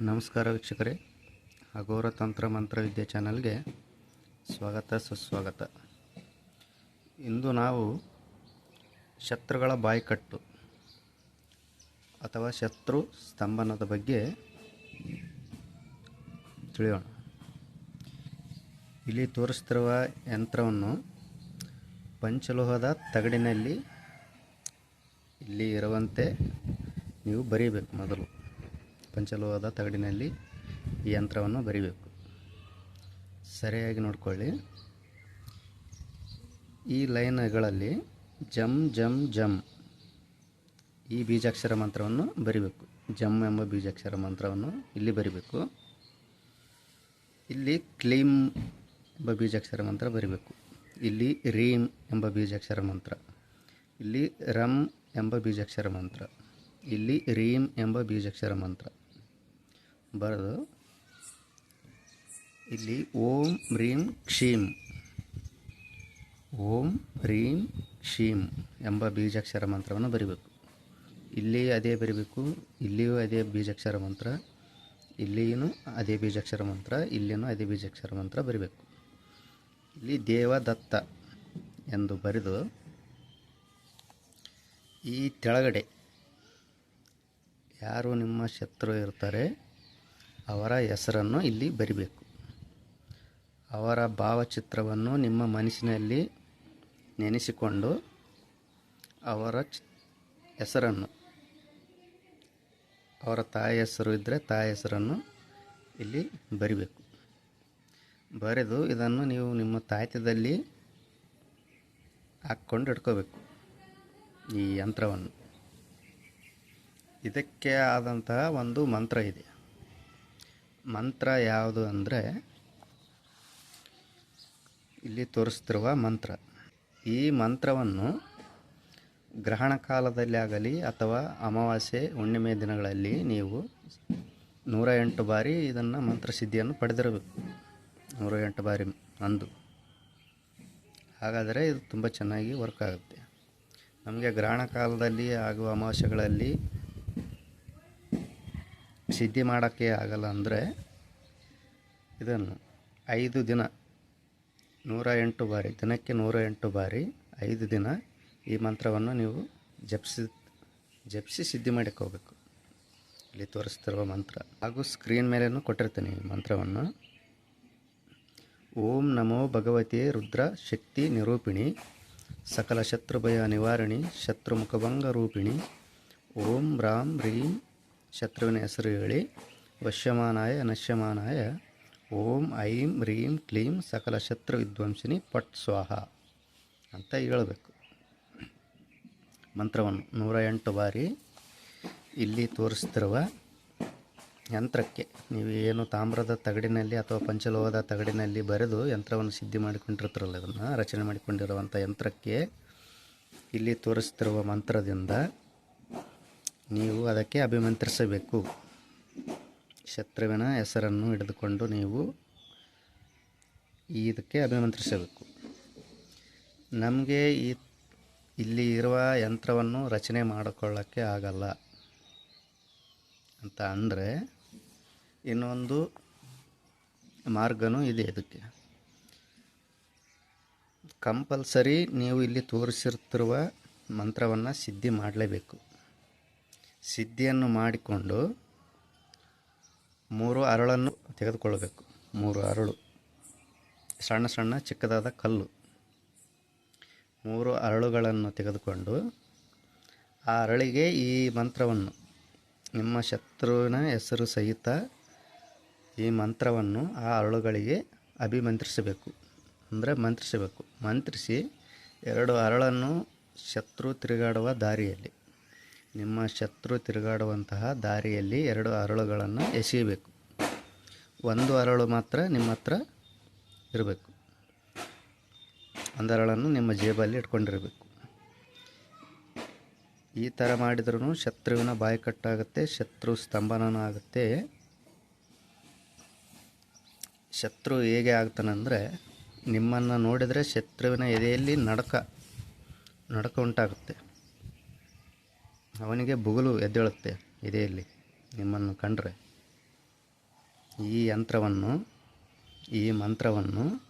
ನಮಸ್ಕಾರ ವೀಕ್ಷಕರೇ. ಅಘೋರ ತಂತ್ರ ಮಂತ್ರ ವಿದ್ಯೆ ಚಾನಲ್ಗೆ ಸ್ವಾಗತ, ಸುಸ್ವಾಗತ. ಇಂದು ನಾವು ಶತ್ರುಗಳ ಬಾಯ್ಕಟ್ಟು ಅಥವಾ ಶತ್ರು ಸ್ತಂಭನದ ಬಗ್ಗೆ ತಿಳಿಯೋಣ. ಇಲ್ಲಿ ತೋರಿಸ್ತಿರುವ ಯಂತ್ರವನ್ನು ಪಂಚಲೋಹದ ತಗಡಿನಲ್ಲಿ ಇಲ್ಲಿ ಇರುವಂತೆ ನೀವು ಬರೀಬೇಕು ಮೊದಲು. ಪಂಚಲೋಹದ ತಗಡಿನಲ್ಲಿ ಈ ಯಂತ್ರವನ್ನು ಬರಿಬೇಕು. ಸರಿಯಾಗಿ ನೋಡಿಕೊಳ್ಳಿ. ಈ ಲೈನ್ಗಳಲ್ಲಿ ಜಮ್ ಜಮ್ ಜಮ್ ಈ ಬೀಜಾಕ್ಷರ ಮಂತ್ರವನ್ನು ಬರಿಬೇಕು. ಜಮ್ ಎಂಬ ಬೀಜಾಕ್ಷರ ಮಂತ್ರವನ್ನು ಇಲ್ಲಿ ಬರಿಬೇಕು. ಇಲ್ಲಿ ಕ್ಲೀಮ್ ಎಂಬ ಬೀಜಾಕ್ಷರ ಮಂತ್ರ ಬರಿಬೇಕು. ಇಲ್ಲಿ ರೀಮ್ ಎಂಬ ಬೀಜಾಕ್ಷರ ಮಂತ್ರ. ಇಲ್ಲಿ ರಮ್ ಎಂಬ ಬೀಜಾಕ್ಷರ ಮಂತ್ರ. ಇಲ್ಲಿ ರೀಮ್ ಎಂಬ ಬೀಜಾಕ್ಷರ ಮಂತ್ರ. ಬರೆದು. ಇಲ್ಲಿ ಓಂ ರೀಂ ಕ್ಷೀಂ. ಓಂ ರೀಂ ಕ್ಷೀಂ ಎಂಬ ಬೀಜಾಕ್ಷರ ಮಂತ್ರವನ್ನು ಬರಿಬೇಕು. ಇಲ್ಲಿ ಅದೇ ಬರಿಬೇಕು, ಇಲ್ಲಿಯೂ ಅದೇ ಬೀಜಾಕ್ಷರ ಮಂತ್ರ, ಇಲ್ಲಿಯೂ ಅದೇ ಬೀಜಾಕ್ಷರ ಮಂತ್ರ ಇಲ್ಲಿಯೂ ಅದೇ ಬೀಜಾಕ್ಷರ ಮಂತ್ರ ಬರಿಬೇಕು. ಇಲ್ಲಿ ದೇವದತ್ತ ಎಂದು ಬರೆದು ಈ ತೆಳಗಡೆ ಯಾರು ನಿಮ್ಮ ಶತ್ರು ಇರ್ತಾರೆ ಅವರ ಹೆಸರನ್ನು ಇಲ್ಲಿ ಬರಿಬೇಕು. ಅವರ ಭಾವಚಿತ್ರವನ್ನು ನಿಮ್ಮ ಮನಸ್ಸಿನಲ್ಲಿ ನೆನೆಸಿಕೊಂಡು ಅವರ ಹೆಸರನ್ನು, ಅವರ ತಾಯಿ ಹೆಸರು ಇದ್ದರೆ ತಾಯಿ ಹೆಸರನ್ನು ಇಲ್ಲಿ ಬರಿಬೇಕು. ಬರೆದು ಇದನ್ನು ನೀವು ನಿಮ್ಮ ತಾಯ್ತದಲ್ಲಿ ಹಾಕ್ಕೊಂಡು ಇಟ್ಕೋಬೇಕು ಈ ಯಂತ್ರವನ್ನು. ಇದಕ್ಕೆ ಆದಂತಹ ಒಂದು ಮಂತ್ರ ಇದೆ. ಮಂತ್ರ ಯಾವುದು ಅಂದರೆ ಇಲ್ಲಿ ತೋರಿಸ್ತಿರುವ ಮಂತ್ರ. ಈ ಮಂತ್ರವನ್ನು ಗ್ರಹಣ ಕಾಲದಲ್ಲಿ ಆಗಲಿ ಅಥವಾ ಅಮಾವಾಸ್ಯೆ, ಹುಣ್ಣಿಮೆ ದಿನಗಳಲ್ಲಿ ನೀವು ನೂರ ಎಂಟು ಬಾರಿ ಇದನ್ನು ಮಂತ್ರಸಿದ್ಧಿಯನ್ನು ಪಡೆದಿರಬೇಕು. ನೂರ ಎಂಟು ಬಾರಿ ಅಂದು. ಹಾಗಾದರೆ ಇದು ತುಂಬ ಚೆನ್ನಾಗಿ ವರ್ಕ್ ಆಗುತ್ತೆ. ನಮಗೆ ಗ್ರಹಣ ಕಾಲದಲ್ಲಿ ಆಗುವ ಅಮಾವಾಸ್ಯೆಗಳಲ್ಲಿ ಸಿದ್ಧಿ ಮಾಡೋಕ್ಕೆ ಆಗಲ್ಲ ಅಂದರೆ ಇದನ್ನು ಐದು ದಿನ, ನೂರ ಎಂಟು ಬಾರಿ, ದಿನಕ್ಕೆ ನೂರ ಎಂಟು ಬಾರಿ ಐದು ದಿನ ಈ ಮಂತ್ರವನ್ನು ನೀವು ಜಪಿಸಿ ಜಪಿಸಿ ಸಿದ್ಧಿ ಮಾಡಕ್ಕೆ ಹೋಗಬೇಕು. ಇಲ್ಲಿ ತೋರಿಸ್ತಿರುವ ಮಂತ್ರ. ಹಾಗೂ ಸ್ಕ್ರೀನ್ ಮೇಲೇನು ಕೊಟ್ಟಿರ್ತೀನಿ ಈ ಮಂತ್ರವನ್ನು. ಓಂ ನಮೋ ಭಗವತಿ ರುದ್ರ ಶಕ್ತಿ ನಿರೂಪಿಣಿ, ಸಕಲ ಶತ್ರುಭಯ ನಿವಾರಣಿ ಶತ್ರು ಮುಖಭಂಗ ರೂಪಿಣಿ, ಓಂ ರಾಮ್ ರೀಂ ಶತ್ರುವಿನ ಹೆಸರು ಹೇಳಿ, ವಶ್ಯಮಾನಾಯ ನಶ್ಯಮಾನಾಯ, ಓಂ ಐಂ ರೀಂ ಕ್ಲೀಂ ಸಕಲ ಶತ್ರು ವಿದ್ವಂಸಿನಿ ಪಟ್ ಸ್ವಾಹ ಅಂತ ಹೇಳಬೇಕು. ಮಂತ್ರವನ್ನು ನೂರ ಎಂಟು ಬಾರಿ ಇಲ್ಲಿ ತೋರಿಸ್ತಿರುವ ಯಂತ್ರಕ್ಕೆ ನೀವು ಏನು ತಾಮ್ರದ ತಗಡಿನಲ್ಲಿ ಅಥವಾ ಪಂಚಲೋಹದ ತಗಡಿನಲ್ಲಿ ಬರೆದು ಯಂತ್ರವನ್ನು ಸಿದ್ಧಿ ಮಾಡಿಕೊಂಡಿರ್ತಾರಲ್ಲ, ಅದನ್ನು ರಚನೆ ಮಾಡಿಕೊಂಡಿರುವಂಥ ಯಂತ್ರಕ್ಕೆ ಇಲ್ಲಿ ತೋರಿಸ್ತಿರುವ ಮಂತ್ರದಿಂದ ನೀವು ಅದಕ್ಕೆ ಅಭಿಮಂತ್ರಿಸಬೇಕು. ಶತ್ರುವಿನ ಹೆಸರನ್ನು ಹಿಡಿದುಕೊಂಡು ನೀವು ಇದಕ್ಕೆ ಅಭಿಮಂತ್ರಿಸಬೇಕು. ನಮಗೆ ಈ ಇಲ್ಲಿ ಇರುವ ಯಂತ್ರವನ್ನು ರಚನೆ ಮಾಡಿಕೊಳ್ಳೋಕ್ಕೆ ಆಗಲ್ಲ. ಅಂತ ಅಂದರೆ ಇನ್ನೊಂದು ಮಾರ್ಗನೂ ಇದೆ ಇದಕ್ಕೆ. ಕಂಪಲ್ಸರಿ ನೀವು ಇಲ್ಲಿ ತೋರಿಸಿರ್ತಿರುವ ಮಂತ್ರವನ್ನು ಸಿದ್ಧಿ ಮಾಡಲೇಬೇಕು. ಸಿದ್ಧಿಯನ್ನು ಮಾಡಿಕೊಂಡು ಮೂರು ಅರಳನ್ನು ತೆಗೆದುಕೊಳ್ಳಬೇಕು. ಮೂರು ಅರಳು. ಸಣ್ಣ ಸಣ್ಣ ಚಿಕ್ಕದಾದ ಕಲ್ಲು. ಮೂರು ಅರಳುಗಳನ್ನು ತೆಗೆದುಕೊಂಡು ಆ ಅರಳಿಗೆ ಈ ಮಂತ್ರವನ್ನು, ನಿಮ್ಮ ಶತ್ರುವಿನ ಹೆಸರು ಸಹಿತ ಈ ಮಂತ್ರವನ್ನು ಆ ಅರಳುಗಳಿಗೆ ಅಭಿಮಂತ್ರಿಸಬೇಕು. ಅಂದರೆ ಮಂತ್ರಿಸಬೇಕು. ಮಂತ್ರಿಸಿ ಎರಡು ಅರಳನ್ನು ಶತ್ರು ತಿರುಗಾಡುವ ದಾರಿಯಲ್ಲಿ. ನಿಮ್ಮ ಶತ್ರು ತಿರುಗಾಡುವಂತಹ ದಾರಿಯಲ್ಲಿ ಎರಡು ಅರಳುಗಳನ್ನು ಎಸೆಯಬೇಕು. ಒಂದು ಅರಳು ಮಾತ್ರ ನಿಮ್ಮ ಹತ್ರ ಇರಬೇಕು. ಒಂದು ಅರಳನ್ನು ನಿಮ್ಮ ಜೇಬಲ್ಲಿ ಇಟ್ಕೊಂಡಿರಬೇಕು. ಈ ಥರ ಮಾಡಿದ್ರೂ ಶತ್ರುವಿನ ಬಾಯಿ ಕಟ್ಟಾಗುತ್ತೆ, ಶತ್ರು ಸ್ತಂಭನನೂ ಆಗುತ್ತೆ. ಶತ್ರು ಹೇಗೆ ಆಗ್ತಾನಂದರೆ ನಿಮ್ಮನ್ನು ನೋಡಿದರೆ ಶತ್ರುವಿನ ಎದೆಯಲ್ಲಿ ನಡಕ ನಡಕ ಉಂಟಾಗುತ್ತೆ. ಅವನಿಗೆ ಬುಗುಲು ಎದ್ದೇಳುತ್ತೆ ಎದೆಯಲ್ಲಿ, ನಿಮ್ಮನ್ನು ಕಂಡ್ರೆ. ಈ ಯಂತ್ರವನ್ನು, ಈ ಮಂತ್ರವನ್ನು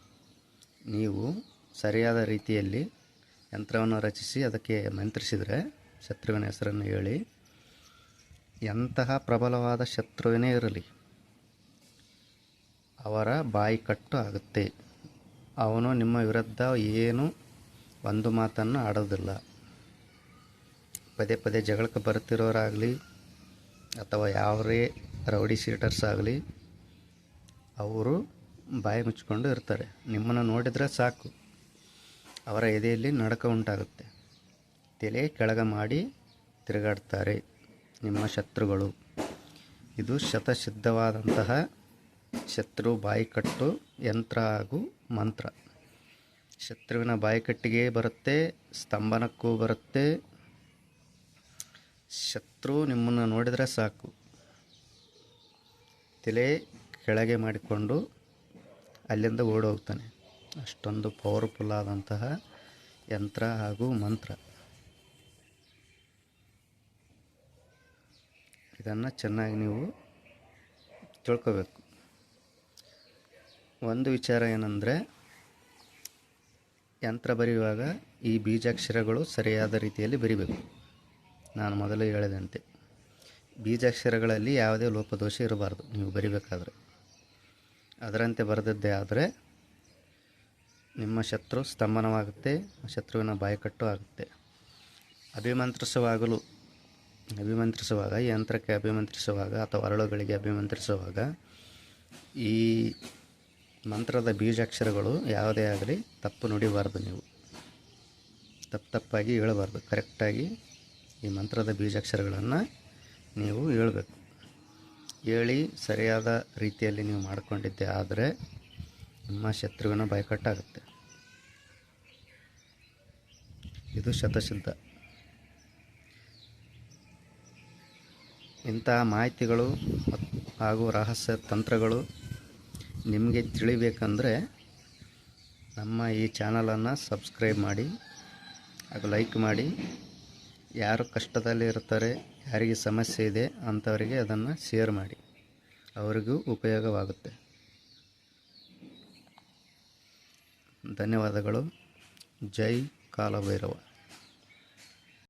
ನೀವು ಸರಿಯಾದ ರೀತಿಯಲ್ಲಿ ಯಂತ್ರವನ್ನು ರಚಿಸಿ ಅದಕ್ಕೆ ಮಂತ್ರಿಸಿದರೆ ಶತ್ರುವಿನ ಹೆಸರನ್ನು ಹೇಳಿ, ಎಂತಹ ಪ್ರಬಲವಾದ ಶತ್ರುವಿನೇ ಇರಲಿ, ಅವರ ಬಾಯಿ ಕಟ್ಟು ಆಗುತ್ತೆ. ಅವನು ನಿಮ್ಮ ವಿರುದ್ಧ ಏನು ಒಂದು ಮಾತನ್ನು ಆಡೋದಿಲ್ಲ. ಪದೇ ಪದೇ ಜಗಳಕ್ಕೆ ಬರ್ತಿರೋರಾಗಲಿ ಅಥವಾ ಯಾವರೇ ರೌಡಿ ಸೀಟರ್ಸ್ ಆಗಲಿ, ಅವರು ಬಾಯಿ ಮುಚ್ಕೊಂಡು ಇರ್ತಾರೆ. ನಿಮ್ಮನ್ನು ನೋಡಿದರೆ ಸಾಕು. ಅವರ ಎದೆಯಲ್ಲಿ ನಡಕ ಉಂಟಾಗುತ್ತೆ. ತಲೆ ಕೆಳಗೆ ಮಾಡಿ ತಿರುಗಾಡ್ತಾರೆ ನಿಮ್ಮ ಶತ್ರುಗಳು. ಇದು ಶತಸಿದ್ಧವಾದಂತಹ ಶತ್ರು ಬಾಯಿಕಟ್ಟು ಯಂತ್ರ ಹಾಗೂ ಮಂತ್ರ. ಶತ್ರುವಿನ ಬಾಯಿಕಟ್ಟಿಗೆ ಬರುತ್ತೆ, ಸ್ತಂಭನಕ್ಕೂ ಬರುತ್ತೆ ಶತ್ರು ನಿಮ್ಮನ್ನು ನೋಡಿದರೆ ಸಾಕು. ತಲೆ ಕೆಳಗೆ ಮಾಡಿಕೊಂಡು ಅಲ್ಲಿಂದ ಓಡೋಗ್ತಾನೆ. ಅಷ್ಟೊಂದು ಪವರ್ಫುಲ್ ಆದಂತಹ ಯಂತ್ರ ಹಾಗೂ ಮಂತ್ರ. ಇದನ್ನು ಚೆನ್ನಾಗಿ ನೀವು ತಿಳ್ಕೋಬೇಕು. ಒಂದು ವಿಚಾರ ಏನಂದರೆ, ಯಂತ್ರ ಬರೆಯುವಾಗ ಈ ಬೀಜಾಕ್ಷರಗಳು ಸರಿಯಾದ ರೀತಿಯಲ್ಲಿ ಬರಿಬೇಕು. ನಾನು ಮೊದಲೇ ಹೇಳಿದಂತೆ. ಬೀಜಾಕ್ಷರಗಳಲ್ಲಿ ಯಾವುದೇ ಲೋಪದೋಷ ಇರಬಾರ್ದು. ನೀವು ಬರಿಬೇಕಾದ್ರೆ. ಅದರಂತೆ ಬರೆದದ್ದೇ ಆದರೆ, ನಿಮ್ಮ ಶತ್ರು ಸ್ತಂಭನವಾಗುತ್ತೆ, ಶತ್ರುವಿನ ಬಾಯಿಕಟ್ಟು ಆಗುತ್ತೆ. ಅಭಿಮಂತ್ರಿಸುವಾಗಲೂ, ಅಭಿಮಂತ್ರಿಸುವಾಗ, ಯಂತ್ರಕ್ಕೆ ಅಭಿಮಂತ್ರಿಸುವಾಗ ಅಥವಾ ಅರಳುಗಳಿಗೆ ಅಭಿಮಂತ್ರಿಸುವಾಗ ಈ ಮಂತ್ರದ ಬೀಜಾಕ್ಷರಗಳು ಯಾವುದೇ ಆಗಲಿ ತಪ್ಪು ನುಡಿಬಾರ್ದು ನೀವು. ತಪ್ಪು ತಪ್ಪಾಗಿ ಹೇಳಬಾರ್ದು. ಕರೆಕ್ಟಾಗಿ ಈ ಮಂತ್ರದ ಬೀಜಾಕ್ಷರಗಳನ್ನು ನೀವು ಹೇಳಬೇಕು. ಹೇಳಿ ಸರಿಯಾದ ರೀತಿಯಲ್ಲಿ ನೀವು ಮಾಡಿಕೊಂಡಿದ್ದೆ ಆದರೆ ನಿಮ್ಮ ಶತ್ರುವಿನ ಬಾಯ್ಕಟ್ಟಾಗುತ್ತೆ ಇದು ಶತಸಿದ್ಧ ಇಂತಹ ಮಾಹಿತಿಗಳು ಹಾಗೂ ರಹಸ್ಯ ತಂತ್ರಗಳು ನಿಮಗೆ ತಿಳಿಬೇಕಂದರೆ ನಮ್ಮ ಈ ಚಾನಲನ್ನು ಸಬ್ಸ್ಕ್ರೈಬ್ ಮಾಡಿ ಹಾಗೂ ಲೈಕ್ ಮಾಡಿ. ಯಾರು ಕಷ್ಟದಲ್ಲಿ ಇರ್ತಾರೆ ಯಾರಿಗೆ ಸಮಸ್ಯೆ ಇದೆ ಅಂಥವರಿಗೆ ಅದನ್ನು ಶೇರ್ ಮಾಡಿ. ಅವರಿಗೂ ಉಪಯೋಗವಾಗುತ್ತೆ. ಧನ್ಯವಾದಗಳು. ಜೈ ಕಾಲಭೈರವ.